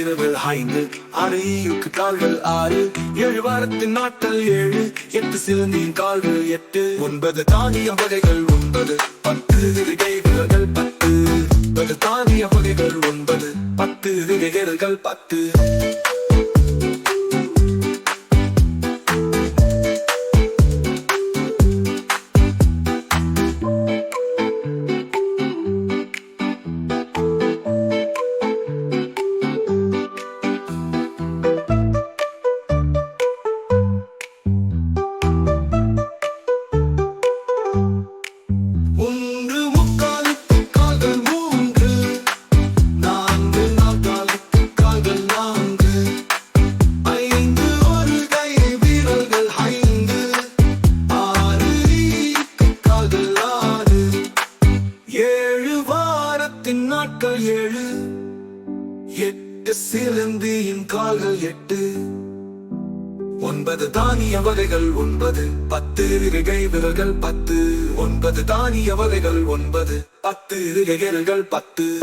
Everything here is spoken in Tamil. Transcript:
இரவில் ஐந்து அறையுக்கு கால்கள் ஆறு ஏழு வாரத்தின் நாட்கள் ஏழு எட்டு சிறுநீர் கால்கள் எட்டு ஒன்பது தானிய வகைகள் ஒன்பது பத்து விதைகள் பத்து ஒன்பது தானிய பத்து விதைகள் பத்து. நாட்கள் ஏழு எட்டு சிலந்தியின் கால்கள் எட்டு. ஒன்பது தானிய வகைகள் ஒன்பது பத்து இருகை விரல்கள் பத்து. ஒன்பது தானிய வகைகள் ஒன்பது பத்து இருகைகள் பத்து.